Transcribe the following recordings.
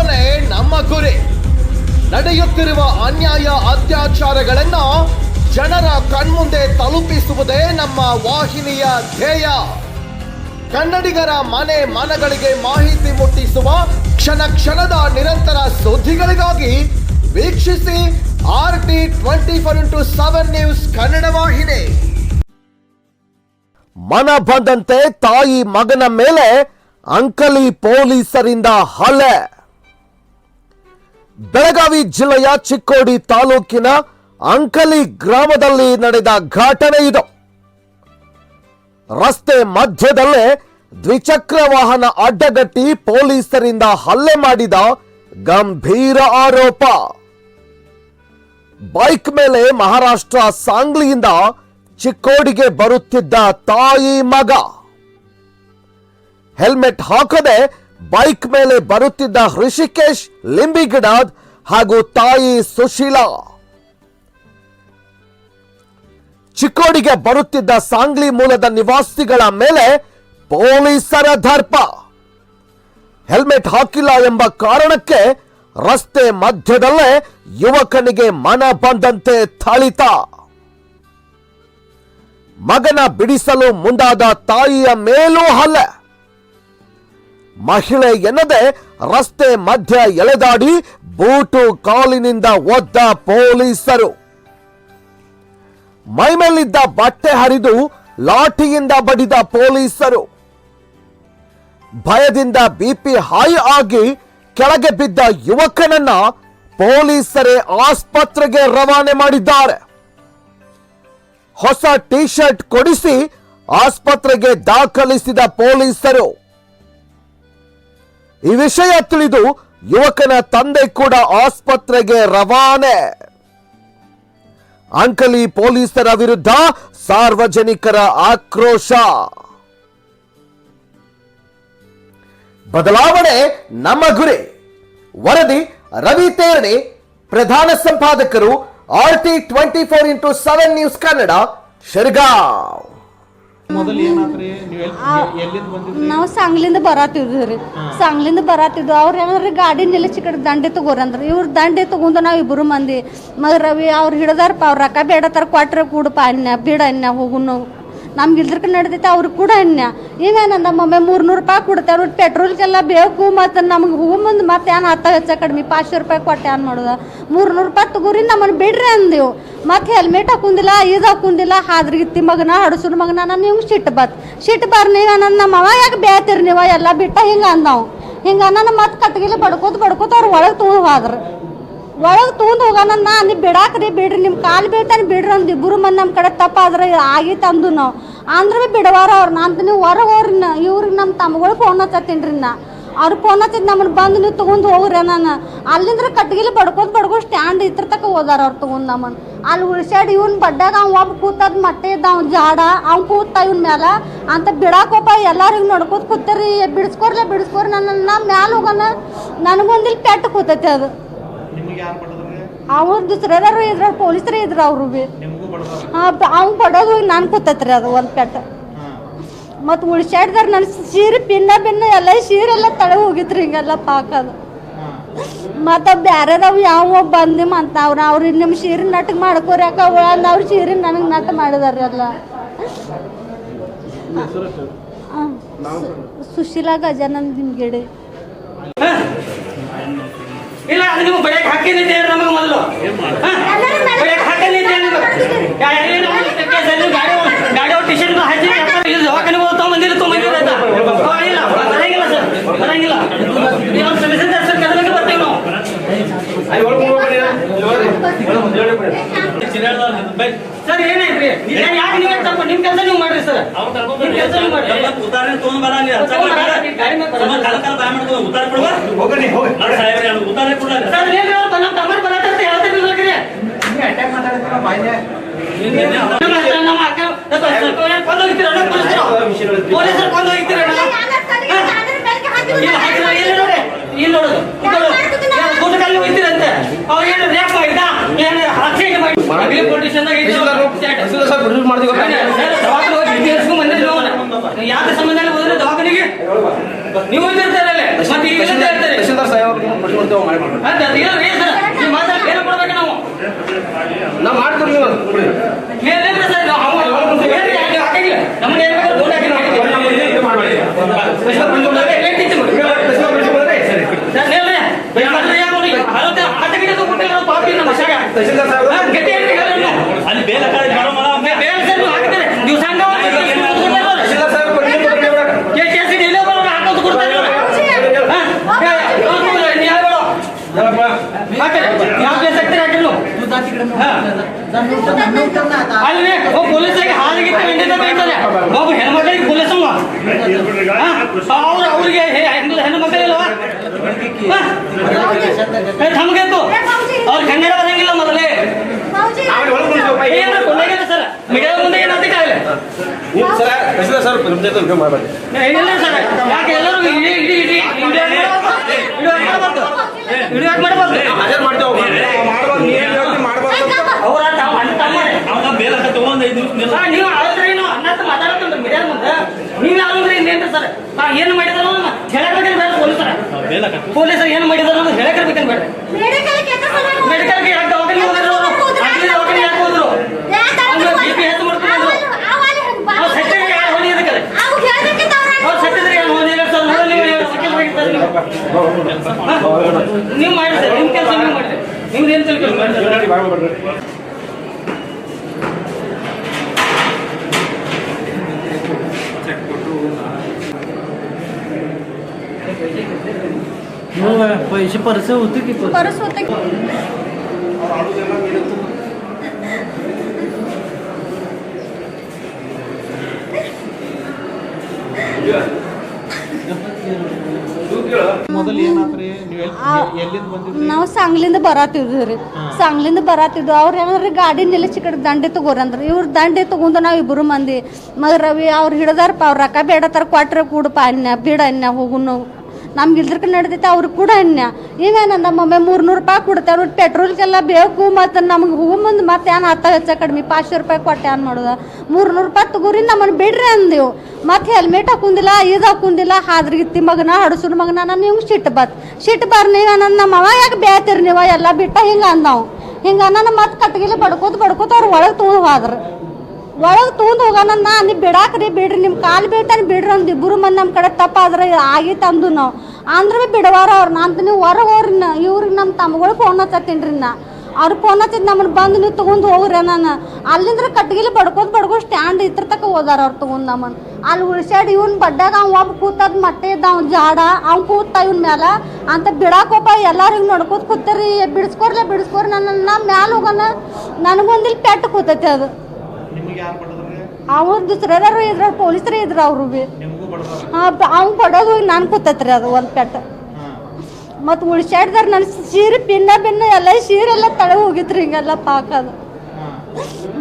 ಬದಲಾವಣೆ ನಮ್ಮ ಗುರಿ. ನಡೆಯುತ್ತಿರುವ ಅನ್ಯಾಯ ಅತ್ಯಾಚಾರಗಳನ್ನ ಜನರ ಕಣ್ಮುಂದೆ ತಲುಪಿಸುವುದೇ ನಮ್ಮ ವಾಹಿನಿಯ ಧ್ಯೇಯ. ಕನ್ನಡಿಗರ ಮನೆ ಮನಗಳಿಗೆ ಮಾಹಿತಿ ಮುಟ್ಟಿಸುವ ಕ್ಷಣ ಕ್ಷಣದ ನಿರಂತರ ಸುದ್ದಿಗಳಿಗಾಗಿ ವೀಕ್ಷಿಸಿ R T twenty four into seven news Kannada ವಾಹಿನಿ. ಮನ ಬಂದಂತೆ ತಾಯಿ ಮಗನ ಮೇಲೆ ಅಂಕಲಿ ಪೊಲೀಸರಿಂದ ಹಲ್ಲೆ. ಬೆಳಗಾವಿ ಜಿಲ್ಲೆಯ ಚಿಕ್ಕೋಡಿ ತಾಲೂಕಿನ ಅಂಕಲಿ ಗ್ರಾಮದಲ್ಲಿ ನಡೆದ ಘಟನೆ ಇದು. ರಸ್ತೆ ಮಧ್ಯದಲ್ಲೇ ದ್ವಿಚಕ್ರ ವಾಹನ ಅಡ್ಡಗಟ್ಟಿ ಪೊಲೀಸರಿಂದ ಹಲ್ಲೆ ಮಾಡಿದ ಗಂಭೀರ ಆರೋಪ. ಬೈಕ್ ಮೇಲೆ ಮಹಾರಾಷ್ಟ್ರ ಸಾಂಗ್ಲಿಯಿಂದ ಚಿಕ್ಕೋಡಿಗೆ ಬರುತ್ತಿದ್ದ ತಾಯಿ ಮಗ. ಹೆಲ್ಮೆಟ್ ಹಾಕದೆ ಬೈಕ್ ಮೇಲೆ ಬರುತ್ತಿದ್ದ ಹೃಷಿಕೇಶ್ ಲಿಂಬಿಗಿಡಾದ್ ಹಾಗೂ ತಾಯಿ ಸುಶೀಲಾ. ಚಿಕ್ಕೋಡಿಗೆ ಬರುತ್ತಿದ್ದ ಸಾಂಗ್ಲಿ ಮೂಲದ ನಿವಾಸಿಗಳ ಮೇಲೆ ಪೊಲೀಸರ ದರ್ಪ. ಹೆಲ್ಮೆಟ್ ಹಾಕಿಲ್ಲ ಎಂಬ ಕಾರಣಕ್ಕೆ ರಸ್ತೆ ಮಧ್ಯದಲ್ಲೇ ಯುವಕನಿಗೆ ಮನ ಬಂದಂತೆ ಥಳಿತ. ಮಗನ ಬಿಡಿಸಲು ಮುಂದಾದ ತಾಯಿಯ ಮೇಲೂ ಹಲ್ಲೆ. ಮಹಿಳೆ ಎನ್ನದೆ ರಸ್ತೆ ಮಧ್ಯ ಎಳೆದಾಡಿ ಬೂಟು ಕಾಲಿನಿಂದ ಒದ್ದ ಪೊಲೀಸರು. ಮೈಮೇಲಿದ್ದ ಬಟ್ಟೆ ಹರಿದು ಲಾಠಿಯಿಂದ ಬಡಿದ ಪೊಲೀಸರು. ಭಯದಿಂದ ಬಿಪಿ ಹೈ ಆಗಿ ಕೆಳಗೆ ಬಿದ್ದ ಯುವಕನನ್ನ ಪೊಲೀಸರೇ ಆಸ್ಪತ್ರೆಗೆ ರವಾನೆ ಮಾಡಿದ್ದಾರೆ. ಹೊಸ ಟಿ ಶರ್ಟ್ ಕೊಡಿಸಿ ಆಸ್ಪತ್ರೆಗೆ ದಾಖಲಿಸಿದ ಪೊಲೀಸರು. ಈ ವಿಷಯ ತಿಳಿದು ಯುವಕನ ತಂದೆ ಕೂಡ ಆಸ್ಪತ್ರೆಗೆ ರವಾನೆ. ಅಂಕಲಿ ಪೊಲೀಸರ ವಿರುದ್ಧ ಸಾರ್ವಜನಿಕರ ಆಕ್ರೋಶ. ಬದಲಾವಣೆ ನಮ್ಮ ಗುರಿ. ವರದಿ ರವಿ ತೇರಣಿ, ಪ್ರಧಾನ ಸಂಪಾದಕರು R T twenty four into seven news Kannada, Shirgaon. ಮೊದಲು ಏನಾತ್ರಿ ನೀವು ಎಲ್ಲಿಂದ ಬಂದಿದ್ರಿ? ನಾವು ಸಾಂಗ್ಲಿಂದ ಬರಾತಿದ್ವಿ ರೀ. ಸಾಂಗ್ಲಿಂದ ಬರಾತಿದ್ವಿ. ಅವ್ರು ಏನಾದ್ರಿ ಗಾಡಿ ನಿಲ್ಲಿಸಿ ಕಡೆ ದಂಡೆ ತಗೋರಿ ಅಂದ್ರೆ ಇವ್ರು ದಂಡೆ ತಗೊಂಡು ನಾವು ಇಬ್ಬರು ಮಂದಿ. ಮಗ ರವಿ ಅವ್ರು ಹಿಡ್ದಾರಪ್ಪ ಅವ್ರ ರೊಕ್ಕ ಬೇಡತ್ತಾರ ಕೊಟ್ರೆ ಕೂಡಪ್ಪ ಅನ್ಯ ಬಿಡ ಅನ್ಯ ಹೋಗುನು ನಮ್ಗೆ ಇಲ್ದ್ರಕ ನಡ್ದೈತೆ ಅವ್ರಿಗೆ ಕೂಡ ಅನ್ಯ ಮಮ್ಮೆ ಮೂರ್ನೂರು ರೂಪಾಯಿ ಕೊಡ್ತೇವೆ ಪೆಟ್ರೋಲ್ಗೆಲ್ಲ ಬೇಕು ಮತ್ತು ನಮ್ಗೆ ಹೂ ಮುಂದೆ ಮತ್ತೆ ಏನು ಹತ್ತ ಹೆಚ್ಚ ಕಡಿಮೆ ಪಾಚಶೆ ರೂಪಾಯಿ ಕೊಟ್ಟೆ ಏನು ಮಾಡೋದು? ಮೂರ್ನೂರು ರೂಪಾಯಿ ತಗೋರಿ, ನಮ್ಮನ್ನು ಬಿಡ್ರಿ ಅಂದೆವು ಮತ್ತು ಹೆಲ್ಮೆಟ್ ಹಾಕೊಂಡಿಲ್ಲ ಇದು ಹಾಕುಂದಿಲ್ಲ ಹಾದ್ರಿಗಿತ್ತಿ ಮಗನ, ಹಡಸುನ ಮಗನ ನಾನು ನಿಮ್ಗೆ ಸಿಟ್ಟು ಬತ್. ಸಿಟ್ಟು ಬಾರ್ ನೀವು ನಮ್ಮ ಅವ ಯಾಕೆ ಬೇತೀರಿ ನೀವು? ಎಲ್ಲ ಬಿಟ್ಟ ಹಿಂಗೆ ಅಂದವು. ಹಿಂಗೆ ನನ್ನ ಮತ್ತೆ ಕಟ್ಗಿಲಿ ಬಡ್ಕೋತ ಬಡ್ಕೋತ ಅವ್ರು ಒಳಗೆ ತೊಗೊಂಡು ಹೋದ್ರು. ಒಳಗೆ ತೊಗೊಂಡು ಹೋಗೋಣ ನಾ ನೀವು ಬಿಡಾಕ್ರಿ ಬಿಡ್ರಿ ನಿಮ್ಮ ಕಾಲು ಬೀಳ್ತಾನೆ ಬಿಡ್ರಿ ಅಂದ್ ಇಬ್ಬರು ಮಂದಿ ನಮ್ಮ ಕಡೆ ತಪ್ಪಾದ್ರೆ ಆಗಿತ್ತು ಅಂದು ನಾವು. ಅಂದ್ರೆ ಬಿಡವಾರ ಅವ್ರು, ನಾನು ನೀವು ಹೊರಗೆ ಹೋಗ್ರಿ ನಾ, ಇವ್ರಿಗೆ ನಮ್ಮ ತಮ್ಮಗಳು ಫೋನ್ ಹಚ್ಚತ್ತೀನಿ ರೀ ನಾ. ಅವ್ರು ಫೋನ್ ಹಚ್ಚಿದ್ ನಮ್ಮನ್ನು ಬಂದು ನೀವು ತೊಗೊಂಡು ಹೋಗ್ರಿ ನಾನು ಅಲ್ಲಿಂದ್ರ ಕಟ್ಗಿಲಿ ಬಡ್ಕೋತ ಬಡ್ಕೋ ಸ್ಟ್ಯಾಂಡ್ ಇತ್ರ ತಕ ಹೋದಾರ ಅವ್ರು ತೊಗೊಂಡು ನಮ್ಮನ್ನು ಅಲ್ಲಿ ಉಳ್ಸ್ಯಾಡ್ ಇವ್ನ ಬಡ್ಡಾಗ ಅವ ಒಬ್ಬ ಕೂತದ್ ಮಟ್ಟೆ ಇದ್ದ ಅವ್ನು ಜಾಡ, ಅವ್ನು ಕೂತ ಇವ್ನ ಮ್ಯಾಲ. ಅಂತ ಬಿಡಾಕೋಪ ಎಲ್ಲಾರು ಹಿಂಗೆ ಕೂತಾರಿ ಬಿಡಿಸ್ಕೊರ್ಲೆ ಬಿಡಿಸ್ಕೊರಿ ನನ್ನ ನಾ ಮ್ಯಾಲ ಹೋಗೋಣ ನನಗೊಂದಿಲ್ಲಿ ಪೆಟ್ಟು ಕೂತೈತೆ ಅದು. ನಿಮಗೆ ಯಾರು ಬಡದ್ರಿ ಅವ್ರ ದುಸ್ರದಾರು ಇದ್ರ ಪೊಲೀಸರೇ ಇದ್ರ ಅವರು ಬಡದಾರ ಅವ್ನು ಬಡೋದು ನಾನು ಕೂತೈತ್ರಿ ಅದು ಒಂದು ಪೆಟ್ಟ. ಮತ್ತು ಉಳ್ಸ್ಯಾಡ್ದಾರ ನನ್ನ ಸೀರೆ ಪಿನ್ನ ಪಿನ್ನ ಎಲ್ಲ ಸೀರೆಲ್ಲ ತಳೆ ಹೋಗಿತ್ರಿ ಹಿಂಗೆಲ್ಲ ಪಾಕದು. ಮತ್ತು ಬ್ಯಾರೆದವು ಯಾವ ಬಂದು ಅಂತ ಅವ್ರು ಅವ್ರು ನಿಮ್ಮ ಸೀರೆ ನಟಕ್ ಮಾಡ್ಕೋರಿ ಯಾಕ ಅಂದ್ ಅವ್ರ ಸೀರೆ ನನಗೆ ನಟ ಮಾಡಿದಾರೆ ಎಲ್ಲ ಸುಶೀಲಾ ಗಜಾನಂದ್ ನಿಮ್ಗಿಡಿ ಇಲ್ಲ ಅದಕ್ಕೆ ಬೆಳಗ್ಗೆ ಹಾಕಿನಿದ್ದೆ ನಮಗೆ ಮೊದಲು. ಬೆಳಗ್ಗೆ ಹಾಕಿನಿದ್ದೆ ಗಾಡಿ ಗಾಡಿ ಟಿಷನ್ ಹಚ್ಚಿ ಇದು ದವಾಖಾನೆ ಅಂತ ಓ, ಇಲ್ಲ ಬರಂಗಿಲ್ಲ ಸರ್ ಬರಂಗಿಲ್ಲ. ಬರ್ತೀವಿ ನಾವು. ಸರ್ ಏನಾಯ್ತ್ರಿ? ಏನ್ ಯಾಕೆ ನೀವು ತಪ್ಪು ನಿಮ್ಮ ಕೆಲಸ ನೀವು ಮಾಡ್ರಿ ಸರ್. ನಿಮ್ಮ ಉತ್ತಾರ ತಗೊಂಡ್ ಬರ ಅಲ್ಲಿ ಬಾಯ್ ಮಾಡ್ಕೊ, ಕೊಡುವ ಹೋಗಿ ಸಾಹೇಬ್ರೆ, ಕೊಡಲ್ಲ ನಮ್ಮ ತಮ್ಮರು ಬರತ್ತೆ ಅಂತ ಹೇಳ್ತಿರ್ಬೇಕ್ರಿ ಅಟ್ಯಾಕ್ ಮಾತಾಡ್ತೀರ ಬಾಯ್ನೆ ಪೊಲೀಸರು ಕೊಂದು ಇಲ್ಲ ಹೋಗ್ತೀರಂತೆ ಅವ್ರು ಏನು ಮಾಡಿದ ಏನು ಹತ್ಯೆ ಮಾಡಿ ಪೊಲಿಟಿಷನ್ದಾಗ ದವಾಖಾನೆ ಹೋಗಿ ಇಲ್ಲಿ ಇರ್ಸ್ಕೊಂಡ್ ಬಂದಿಲ್ಲ ಯಾವ್ದು ಸಂಬಂಧ ಹೋದ್ರೆ ದವಾಖಾನೆಗೆ. ನೀವು ಹೋಗ್ತಿರ್ತಾರಲ್ಲೇ ಮತ್ತೆ ಈಗ ಇರ್ತಾರೆ ಮಾಡಿ ಅದ್ ಅದ್ ಇಲ್ರಿ ಸರ್ ಕೊಡ್ಬೇಕು ನಾವು. ಮಾಡ್ತೀವಿ ನೀವು ಸರ್ ನಾವು ಹಾಕಂಗಿಲ್ಲ ನಮ್ಮನ್ನ ಏನ್ ಬೇಕಾದ್ರೂ ಹಾಕಿ. ಇದು ಮಾಡ್ಬೇಡಿ. ಸ್ಪೆಷಲ್ ಬಂದು ಬಂದ್ರೆ ಎಲ್ಲಿ ಇಟ್ಟಿದ್ದು ನೋಡಿ. ಸ್ಪೆಷಲ್ ಬಂದು ಬಂದ್ರೆ ಸರಿ. ಸರ್ ನೇರ್ಲೆ, ಬೇಕಾದ್ರೆ ಯಾವ ನೋಡಿ, ಹಲವು ಆಟ ಗಿಡದ ಕೊಟ್ಟಿಲ್ಲ ನಾವು ಪಾಪಿ ನಮ್ಮ ಶಾಗ. ತಹಶೀಲ್ದಾರ್ ಸಾಹೇಬ್ರು. ಹಾ, ಗಟ್ಟಿ ಹೇಳ್ರಿ, ಹೇಳ್ರಿ ನೀವು. ಅಲ್ಲಿ ಬೇರೆ ಕಡೆ ಬೇಡ ಮಾಡ ಬೇ- ಬೇರೆ ಸರ್ ನೀವು ಹಾಕ್ತೀರಿ. ನೀವು ಸಂಘ ಒಂದು ಕೆಲಸ ಮಾಡ್ಕೊಂಡು ಕೊಡ್ತಾರೆ. ತಹಶೀಲ್ದಾರ್ ಸಾಹೇಬ್ರು ಪರ್ಮಿಷನ್ ಕೊಡ್ರಿ ಇವ್ರಾಗ. ಕೆ ಕೆ ಸಿ ಡಿ ಇಲ್ಲೇ ಬರೋರು ಹಾಕೋದು ಕೊಡ್ತಾರೆ ಇವ್ರು. ಹಾ? ಏ, ನೋಡ್ಕೊಂಡು ಬರ್ರಿ, ನೀವು ಯಾರು ಬೇಡ? ಹೇಳಪ್ಪ. ಹಾಕ್ರಿ. ಯಾವ ಕೇಸ್ ಹಾಕ್ತೀರಿ ಹಾಕ್ರಿ ನೀವು. ಹಾ. ಅಲ್ಲಿ ಒಬ್ಬ ಪೊಲೀಸರಿಗೆ ಹಾಲಿಗಿಟ್ಟು ಹಿಂಡಿದ ಬೈತಾರೆ ಒಬ್ಬ ಹೆಣ್ಮಕ್ಳಿಗೆ ಪೊಲೀಸ್ ಅವ ಅವ್ರು ಅವ್ರಿಗೆ ಹೆ- ಹೆಣ್ಣು ಹೆಣ್ಣು ಮಕ್ಕಳಿಲ್ವಾ ತಮಗೆತ್ತು ಅವ್ರು ಕನ್ನಡ ಬರಂಗಿಲ್ಲ ಮೊದಲೇ ನಾವೇ ಒಳಗೆ ಕುಳಿತೀವಪ್ಪ. ಏನು ಕೊಂಡಾಗಿಲ್ಲ ಸರ್ ಮಿಡಿಯಾ ಮುಂದೆ ಏನು ಅಂತ ಕಾಯಿಲೆ ನೀವು ಸರ ತಹಶೀಲ್ದಾರ್ ಸಾಹೇಬ್ರು ಪರ್ಮಿಷನ್ ಕೊಟ್ಟು ಮಾಡಬೇಡಿ. ಏನಿಲ್ಲ ಸರ್ ಯಾಕೆ ಎಲ್ಲರೂ ಇಡೀ ಇಡೀ ಇಡೀ ವಿಡಿಯೋ ಮಾಡಬಾರ್ದು ವಿಡಿಯೋ ಮಾಡಬಾರ್ದು ಹಾಜರ್ ಮಾಡ್ತೇವೆ ಮಾಡ್ಬಾರ್ದು ನೀ ಏನ್ ಹೇಳ್ತಿ ಮಾಡ್ಬಾರ್ದು ಅಂತ. ಅವರ ತಾವು ಅಣ್ಣ ತಮ್ಮರೇ ಅವನ ಬೇರೆ ಕಡೆ ತಗೊಂಡ್ ಐದು ನಿಮಿಷ ನಿಲ್ಲ. ಹಾ, ನೀವು ಆದ್ರೆ ನೀವು ಅನ್ನ ಮಾತಾಡ್ಕೊಂಡ್ರಿ ಮೀಡಿಯಾ ಮುಂದೆ ನೀವು ಯಾರಂದ್ರೆ ಇನ್ನೇನ್ರಿ ಸರ್ ನಾ ಏನು ಮಾಡಿದ್ರು ಹೇಳಕ್ಬೇಕಂತ ಬೇಡ ಪೊಲೀಸರ. ಏನು ಮಾಡಿದಾರ ಅನ್ನೋದು ಹೇಳಕ್ಬೇಕಂತ ಬೇಡ. ಮೆಡಿಕಲ್ಗೆ ಯಾಕೆ ದವಾಖಾನೆ ಹೋಗಿದ್ರು ಅವರು ಅಲ್ಲಿ ದವಾಖಾನೆ ಯಾಕೆ ಹೋದ್ರು? ಅವ್ನು ಬಿ ಪಿ ಹೆಚ್ಚು ಮಾಡ್ಕೊಂಡು ಅವ್ರು ಯಾರು ಯಾರು ಸರ್ ನೋಡಿ ನೀವು ಏನು ವಕೀಲ ನೀವು. ಹಾ? ನೀವು ಮಾಡಿ ಸರ್ ನಿಮ್ಮ ಕೆಲಸ ನೀವು ಮಾಡಿದ್ರೆ. ನಿಮ್ದು ಏನು ತಿಳ್ಕೊಂಡು पैसे परसे होते की परस परस होते ಮೊದಲು ಏನಾತ್ರಿ ನೀವು ಎಲ್ಲಿ ಎಲ್ಲಿಂದ ಬಂದಿದ್ರಿ ನಾವು ಸಾಂಗ್ಲಿಂದ ಬರಾತಿದ್ವಿ ರೀ ಸಾಂಗ್ಲಿಂದ ಬರಾತಿದ್ವು ಅವ್ರು ಏನಾರ ಗಾಡಿ ನಿಲ್ಲಿಸಿ ಕಡೆ ದಂಡೆ ತಗೋರಿ ಅಂದ್ರ ಇವ್ರು ದಂಡೆ ತಗೊಂಡು ನಾವು ಇಬ್ಬರು ಮಂದಿ ಮಗ ರವಿ ಅವ್ರು ಹಿಡ್ದಾರಪ್ಪ ಅವ್ರ ರೊಕ್ಕ ಬೇಡತ್ತಾರ ಕೊಟ್ರೆ ಕೂಡಪ್ಪ ಅನ್ಯ ಬಿಡ ಅನ್ಯ ಹೋಗುನು ನಮ್ಗೆ ಇಲ್ದ್ರಕ ನಡ್ದೈತೆ, ಅವ್ರಿಗೆ ಕೂಡ ಅನ್ಯ ಇವೇನ ನಮ್ಮೊಮ್ಮೆ ಮೂರ್ನೂರು ರೂಪಾಯಿ ಕೊಡ್ತೇವೆ ಪೆಟ್ರೋಲ್ಗೆಲ್ಲ ಬೇಕು, ಮತ್ತು ನಮ್ಗೆ ಹೂ ಮುಂದೆ ಮತ್ತೆ ಏನು ಹತ್ತ ಹೆಚ್ಚ ಕಡಿಮೆ ಪಾಚಶೆ ರೂಪಾಯಿ ಕೊಟ್ಟೆ ಏನು ಮಾಡೋದು? ಮೂರ್ನೂರು ರೂಪಾಯಿ ತಗೋರಿ, ನಮ್ಮನ್ನು ಬಿಡ್ರಿ ಅಂದೆವು ಮತ್ತು ಹೆಲ್ಮೆಟ್ ಹಾಕುಂದಿಲ್ಲ ಇದು ಹಾಕುಂದಿಲ್ಲ ಹಾದ್ರಿಗಿತ್ತಿ ಮಗನ, ಹಡಸುನ ಮಗನ ನಾನು ಹಿಂಗೆ ಸಿಟ್ಟು ಬತ್? ಸಿಟ್ಟು ಬರ್ ನೀವು ನನ್ನ ನಮ್ಮ ಅವ ಯಾಕೆ ಬೇತಿರಿ ನೀವು? ಎಲ್ಲ ಬಿಟ್ಟ ಹಿಂಗೆ ಅಂದವು. ಹಿಂಗೆ ನನ್ನ ಮತ್ತೆ ಕಟ್ಗಿಲಿ ಬಡ್ಕೋತ ಬಡ್ಕೋತ ಅವ್ರು ಒಳಗೆ ತೊಗೊಂಡು ಹೋದ್ರು. ಒಳಗೆ ತೊಗೊಂಡು ಹೋಗೋಣ ನಾ ನೀವು ಬಿಡಾಕ್ರಿ ಬಿಡ್ರಿ. ನಿಮ್ಮ ಕಾಲು ಬೀಳ್ತಾನೆ ಬಿಡ್ರಿ ಅಂದ್ ಇಬ್ಬರು ಮಂದಿ ನಮ್ಮ ಕಡೆ ತಪ್ಪಾದ್ರೆ ಆಗಿತ್ತು ಅಂದು ನಾವು. ಅಂದ್ರೆ ಬಿಡವಾರ ಅವ್ರು ಅಂತ ನೀವು ಹೊರಗೆ ಹೋಗ್ರಿ ನಾ, ಇವ್ರಿಗೆ ನಮ್ಮ ತಮ್ಮಗಳು ಫೋನ್ ಹಚ್ಚತ್ತೀನಿ ರೀ ನಾ. ಅವ್ರು ಫೋನ್ ಹಚ್ಚಿದ್ ನಮ್ಮನ್ನು ಬಂದು ನೀವು ತೊಗೊಂಡು ಹೋಗ್ರಿ ನಾನು ಅಲ್ಲಿಂದ್ರ ಕಟ್ಗಿಲಿ ಬಡ್ಕೋತ ಬಡ್ಕೋ ಸ್ಟ್ಯಾಂಡ್ ಇತ್ರ ತಕ ಹೋದಾರ ಅವ್ರು ತೊಗೊಂಡು ನಮ್ಮನ್ನು ಅಲ್ಲಿ ಉಳ್ಸ್ಯಾಡ್ ಇವ್ನ ಬಡ್ಡಾಗ ಅವ, ಒಬ್ಬ ಕೂತದ್ ಮಟ್ಟೆ ಇದ್ದ ಅವ್ನು ಜಾಡ, ಅವ್ನು ಕೂತ ಇವ್ನ ಮ್ಯಾಲ. ಅಂತ ಬಿಡಾಕೋಪ ಎಲ್ಲಾರು ಹಿಂಗೆ ನೋಡ್ಕೋತ ಕೂತಾರಿ. ಬಿಡಿಸ್ಕೊರ್ಲೆ ಬಿಡಿಸ್ಕೊರಿ ನನ್ನ ಮ್ಯಾಲ ಹೋಗೋಣ ನನಗೊಂದಿಲ್ಲಿ ಪೆಟ್ಟು ಕೂತೈತಿ ಅದು. ನಿಮಗೆ ಸರದಾರು ಇದ್ರ ಪೊಲೀಸರೇ ಇದ್ರ ಅವರು ಬಿ. ಅವ್ನು ಬಡೋದು ಹೋಗಿ ನಾನು ಕೂತತ್ರಿ ಅದು ಒಂದು ಪೆಟ್ಟ. ಮತ್ತು ಉಳ್ಸ್ಯಾಡ್ದಾರ ನನ್ನ ಸೀರೆ ಪಿನ್ನ ಪಿನ್ನ ಎಲ್ಲ ಸೀರೆ ಎಲ್ಲ ತಳ ಹೋಗಿತ್ರಿ ಹಿಂಗೆಲ್ಲ ಪಾಕದು.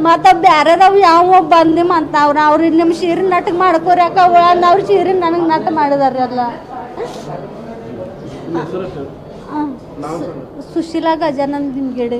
ಮತ್ತು ಬ್ಯಾರೆದವು ಯಾವ ಬಂದು ಅಂತ ಅವ್ರು ಅವ್ರು ನಿಮ್ಮ ಸೀರೆ ನಟಕ್ ಮಾಡ್ಕೋರಿ ಯಾಕ ಅವ್ರ ಸೀರೆ ನನಗೆ ನಟ ಮಾಡಿದಾರೆ ಎಲ್ಲ ಹಾಂ. ಸುಶೀಲಾ ಗಜಾನಂದ್ ನಿಮ್ಗೆಡೆ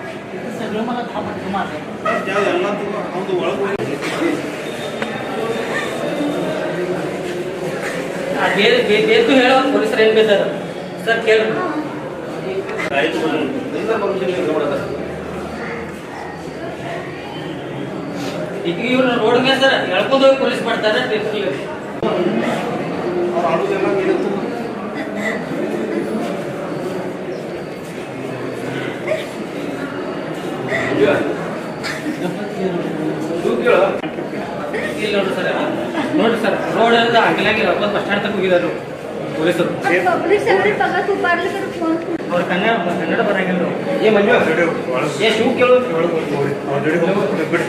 ಎಲ್ಲ ಒಂದು ಒಳಗೆ ಬೇಕು ಹೇಳೋ ಪೊಲೀಸರು ಏನು ಬೇಕಾದ ಸರ್ ಕೇಳಿ ನೋಡದ ಇವ್ರು ರೋಡ್ ಮೇಲೆ ಸರ್ ಎಳ್ಕೊಂಡು ಹೋಗಿ ಪೊಲೀಸ್ ಮಾಡ್ತಾರೆ ಟ್ರಿಪ್ಲಿ ನೋಡಿ ಸರ್ ರೋಡ್ ಅಂತ ಹಂಗಿಲ್ಲ ರಬ್ಬರ್ ಬಸ್ ಸ್ಟ್ಯಾಂಡ್ ತನಕ ಹೋಗಿದ್ದಾರೆ ಪೊಲೀಸರು ಅವ್ರು ಕನ್ನಡ ಕನ್ನಡ ಬರಂಗಿಲ್ಲ ಏ ಮಂಜು ಏ ಶೂ ಕೇಳೋ ಬಿಡಿ.